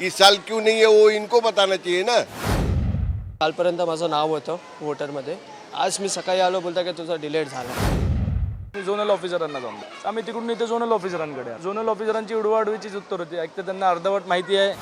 इस साल क्यों नहीं है वो इनको बताना चाहिए ना। कालपर्यंत माझं नाव होतं वोटरमध्ये. आज मी सकाळी आलो बोलता की तुझा डिलेट झाला. मी झोनल ऑफिसरांना जाऊन. आम्ही तिकडून इथे झोनल ऑफिसरांकडे आहे. झोनल ऑफिसरांची उडवाडवीचीच उत्तर होती. एक तर त्यांना अर्धवट माहिती आहे.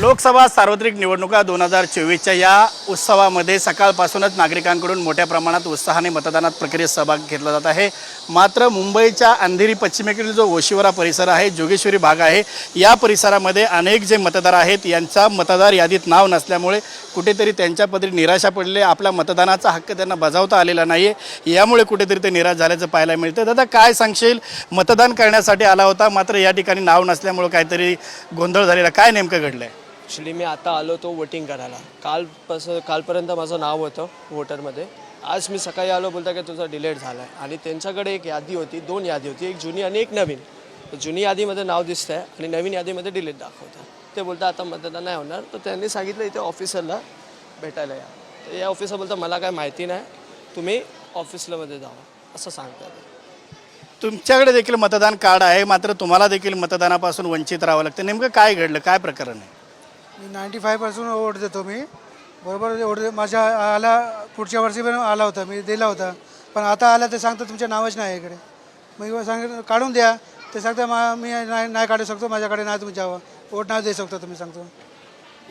लोकसभा सार्वत्रिक निवडणुका दोन हजार चोवीसच्या या उत्सवामध्ये सकाळपासूनच नागरिकांकडून मोठ्या प्रमाणात उत्साहाने मतदानात प्रक्रियेत सहभाग घेतला जात आहे. मात्र मुंबईच्या अंधेरी पश्चिमेकडील जो ओशिवरा परिसर आहे जोगेश्वरी भाग आहे या परिसरामध्ये अनेक जे मतदार आहेत यांचा मतदार यादीत नाव नसल्यामुळे कुठेतरी त्यांच्या पदरी निराशा पडले. आपला मतदानाचा हक्क त्यांना बजावता आलेला नाही आहे यामुळे कुठेतरी ते निराश झाल्याचं पाहायला मिळतं दादा काय सांगशील? मतदान करण्यासाठी आला होता मात्र या ठिकाणी नाव नसल्यामुळे काहीतरी गोंधळ झालेला. काय नेमकं घडलं आहे ॲक्च्युली मी आता आलो तो वोटिंग करायला. कालपासून कालपर्यंत माझं नाव होतं वोटरमध्ये आज मी सकाळी आलो बोलता की तुझा डिलेट झाला आहे आणि त्यांच्याकडे एक यादी होती दोन यादी होती. एक जुनी आणि एक नवीन. जुनी यादीमध्ये नाव दिसतं आहे आणि नवीन यादीमध्ये डिलेट दाखवतं ते बोलतं आता मतदान नाही होणार. तर त्यांनी सांगितलं इथे ऑफिसरला भेटायला या. तर या ऑफिसर बोलता मला काय माहिती नाही. तुम्ही ऑफिसलामध्ये जावा. असं सांगतात. तुमच्याकडे देखील मतदान कार्ड आहे. मात्र तुम्हाला देखील मतदानापासून वंचित राहावं लागतं. नेमकं काय घडलं? काय प्रकरण आहे? मी नाईंटी फाय पर्सेंट वोट देतो मी. बरोबर? वोट माझ्या आला पुढच्या वर्षी पण आला होता मी दिला होता. पण आता आला ते सांगतं तुमच्या नावच नाही इकडे. मग सांग काढून द्या. ते सांगतं मा मी नाही नाही काढू शकतो माझ्याकडे नाही तुमच्या वोट नाही देऊ शकतो तुम्ही सांगतो.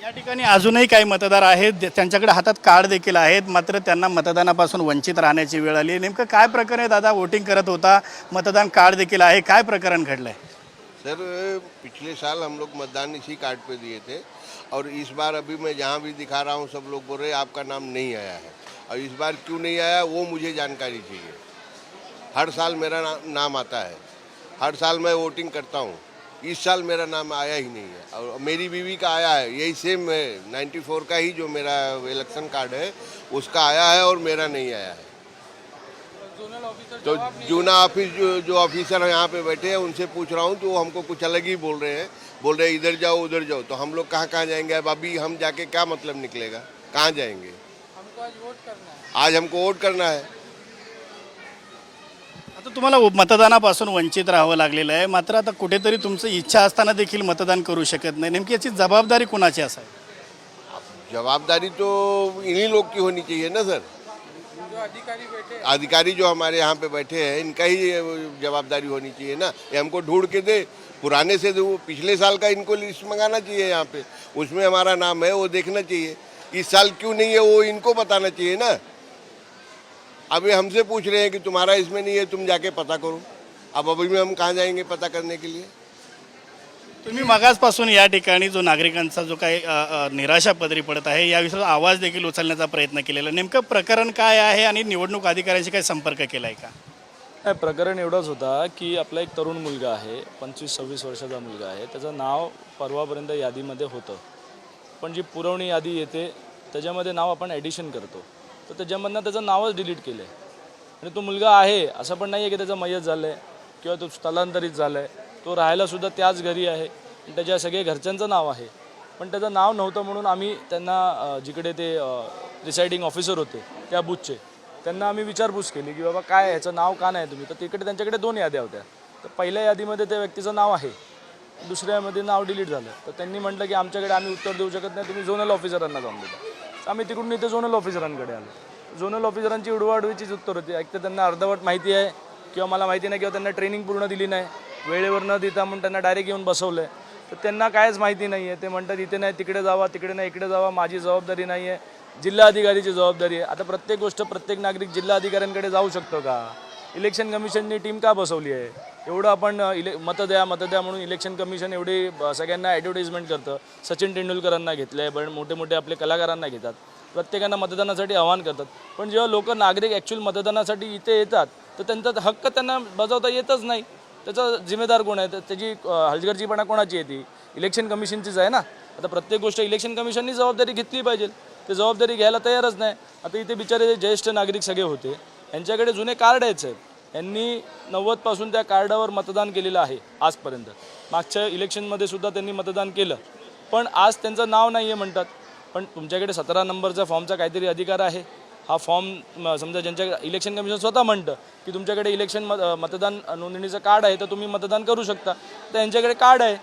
या ठिकाणी अजूनही काही मतदार आहेत त्यांच्याकडे हातात कार्ड देखील आहेत मात्र त्यांना मतदानापासून वंचित राहण्याची वेळ आली नेमकं काय प्रकरण आहे दादा वोटिंग करत होता? मतदान कार्ड देखील आहे. काय प्रकरण घडलं आहे सर पिछले साल हम लोग मतदान इसी कार्ड पे दिए थे और इस बार अभी मैं जहाँ भी दिखा रहा हूँ सब लोग बोल रहे आपका नाम नहीं आया है। और इस बार क्यों नहीं आया वो मुझे जानकारी चाहिए। हर साल मेरा ना, नाम आता है। हर साल मैं वोटिंग करता हूँ। इस साल मेरा नाम आया ही नहीं है। और मेरी बीवी का आया है यही सेम है। 94 का ही जो मेरा इलेक्शन कार्ड है उसका आया है और मेरा नहीं आया है। तो जूना ऑफिस जो जो ऑफिसर यहाँ पे बैठे हैं उनसे पूछ रहा हूँ तो वो हमको कुछ अलग ही बोल रहे हैं। बोल रहे हैं इधर जाओ उधर जाओ। तो हम लोग कहाँ कहाँ जाएंगे? अब अभी हम जाके क्या मतलब निकलेगा? कहाँ जाएंगे? आज हमको वोट करना है। आता तुम्हाला मतदानापासून वंचित राहावं लागलेलं आहे. मात्र आता कुठेतरी तुमचं इच्छा असताना देखील मतदान करू शकत नाही. नेमकी याची जबाबदारी कुणाची असावी? जवाबदारी तो इन्हीं लोग की होनी चाहिए ना सर? अधिकारी बैठे अधिकारी जो हमारे यहाँ पे बैठे हैं, इनका ही ये जवाबदारी होनी चाहिए ना। ये हमको ढूंढ के दे। पुराने से वो पिछले साल का इनको लिस्ट मंगाना चाहिए यहाँ पे। उसमें हमारा नाम है, वो देखना चाहिए। इस साल क्यों नहीं है, वो इनको बताना चाहिए ना। अभी हमसे पूछ रहे हैं कि तुम्हारा इसमें नहीं है, तुम जाके पता करो। अब अभी में हम कहाँ जाएँगे पता करने के लिए? तुम्ही मगासपासून या ठिकाणी जो नागरिकांचा जो काही निराशा पदरी पडत आहे या आवाज देखील उचलण्याचा प्रयत्न केलेला. आहे. नेमकं प्रकरण काय आहे आणि निवडणूक अधिकाऱ्यांशी काही संपर्क केला आहे का? नाही प्रकरण एवढंच होता की आपला एक तरुण मुलगा आहे पंचवीस सव्वीस वर्षाचा मुलगा आहे. त्याचं नाव परवापर्यंत यादीमध्ये होतं. पण जी पुरवणी यादी येते त्याच्यामध्ये नाव आपण ॲडिशन करतो. तर त्याच्यामधनं त्याचं नावच डिलीट केलं आहे आणि तो मुलगा आहे असं पण नाही आहे की त्याचं मयत झालं आहे किंवा तो स्थलांतरित झालं आहे तो राहायलासुद्धा त्याच घरी आहे. त्याच्या सगळे घरच्यांचं नाव आहे. पण त्याचं नाव नव्हतं म्हणून आम्ही त्यांना जिकडे ते रिसाइडिंग ऑफिसर होते त्या बूथचे त्यांना आम्ही विचारपूस केली की बाबा काय ह्याचं नाव का नाही तुम्ही? तर तिकडे त्यांच्याकडे दोन याद्या होत्या. तर पहिल्या यादीमध्ये त्या व्यक्तीचं नाव आहे. दुसऱ्यामध्ये नाव डिलीट झालं. तर त्यांनी म्हटलं की आमच्याकडे आम्ही उत्तर देऊ शकत नाही तुम्ही झोनल ऑफिसरांना जाऊन देता. तर आम्ही तिकडून इथे झोनल ऑफिसरांकडे आलो. झोनल ऑफिसरांची उडवाडवीचीच उत्तर होती. एक तर त्यांना अर्धवट माहिती आहे किंवा मला माहिती नाही किंवा त्यांना ट्रेनिंग पूर्ण दिली नाही. वेळेवर न देता म्हणून त्यांना डायरेक्ट येऊन बसवलं आहे तर त्यांना कायच माहिती नाही आहे ते म्हणतात इथे नाही तिकडे जावा तिकडे नाही इकडे जावा माझी जबाबदारी नाही आहे जिल्हाधिकारीची जबाबदारी आहे. आता प्रत्येक गोष्ट प्रत्येक नागरिक जिल्हाधिकाऱ्यांकडे जाऊ शकतो का? इलेक्शन कमिशननी टीम का बसवली आहे? एवढं आपण इले मतं द्या मतं द्या म्हणून इलेक्शन कमिशन एवढी सगळ्यांना ॲडव्हर्टाइजमेंट करतं. सचिन तेंडुलकरांना घेतलं आहे पण मोठे मोठे आपले कलाकारांना घेतात. प्रत्येकांना मतदानासाठी आवाहन करतात. पण जेव्हा लोक नागरिक ॲक्च्युअल मतदानासाठी इथे येतात तर त्यांचा हक्क त्यांना बजावता येतच नाही. त्याचा जिम्मेदार कोण आहे? तर त्याची हलगर्जीपणा कोणाची आहे ती? इलेक्शन कमिशनचीच आहे ना? आता प्रत्येक गोष्ट इलेक्शन कमिशननी जबाबदारी घेतली पाहिजे. ते जबाबदारी घ्यायला तयारच नाही. आता इथे बिचारे ज्येष्ठ नागरिक सगळे होते. यांच्याकडे जुने कार्ड आहेत साहेब यांनी नव्वदपासून त्या कार्डावर मतदान केलेलं आहे आजपर्यंत. मागच्या इलेक्शनमध्ये सुद्धा त्यांनी मतदान केलं. पण आज त्यांचं नाव नाही आहे म्हणतात. पण तुमच्याकडे सतरा नंबरचा फॉर्मचा काहीतरी अधिकार आहे. हा फॉर्म समजा ज्यांच्या इलेक्शन कमिशन स्वतः म्हणतं की तुमच्याकडे इलेक्शन मत मतदान नोंदणीचं कार्ड आहे तर तुम्ही मतदान करू शकता. तर यांच्याकडे कार्ड आहे.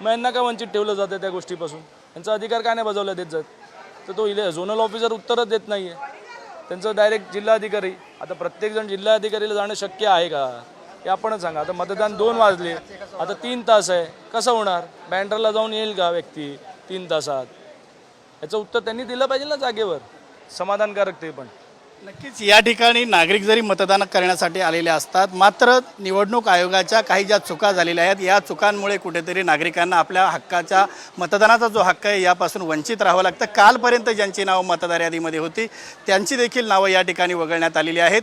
मग यांना का वंचित ठेवलं जातं त्या गोष्टीपासून? यांचा अधिकार काय नाही बजावला देत जात? तर तो इले झोनल ऑफिसर उत्तरच देत नाही आहे त्यांचं डायरेक्ट जिल्हाधिकारी. आता प्रत्येकजण जिल्हाधिकारीला जाणं शक्य आहे का? हे आपणच सांगा. आता मतदान दोन वाजले. आता तीन तास आहे. कसं होणार? बँड्राला जाऊन येईल का व्यक्ती? तीन तासात. याचं उत्तर त्यांनी दिलं पाहिजे ना जागेवर. समाधानकारक ते पण. नक्कीच या ठिकाणी नागरिक जरी मतदान करण्यासाठी आलेले असतात मात्र निवडणूक आयोगाच्या काही ज्या चुका झालेल्या आहेत या चुकांमुळे कुठेतरी नागरिकांना आपल्या हक्काच्या मतदानाचा जो हक्क आहे यापासून वंचित राहावं लागतं. कालपर्यंत ज्यांची नावं मतदार यादीमध्ये होती त्यांची देखील नावं या ठिकाणी वगळण्यात आलेली आहेत.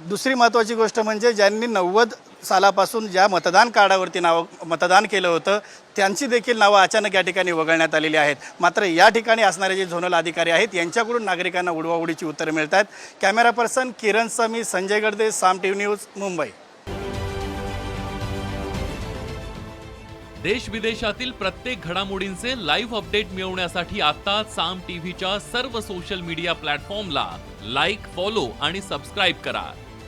दुसरी महत्त्वाची गोष्ट म्हणजे ज्यांनी नव्वद सालापासून ज्या मतदान कार्डावरती नावं मतदान केलं होतं त्यांची देखील नावं अचानक या ठिकाणी वगळण्यात आलेली आहेत. मात्र या ठिकाणी असणारे जे झोनल अधिकारी आहेत यांच्याकडून नागरिकांना उडवाउडीची उत्तरं मिळत आहेत camera person Kiran Sami Sanjay Gadade Saam T news Mumbai. देश विदेशातील प्रत्येक घडामोडींचे लाईव्ह अपडेट मिळवण्यासाठी आता साम टीव्हीच्या सर्व सोशल मीडिया प्लॅटफॉर्मला लाईक फॉलो आणि सबस्क्राईब करा.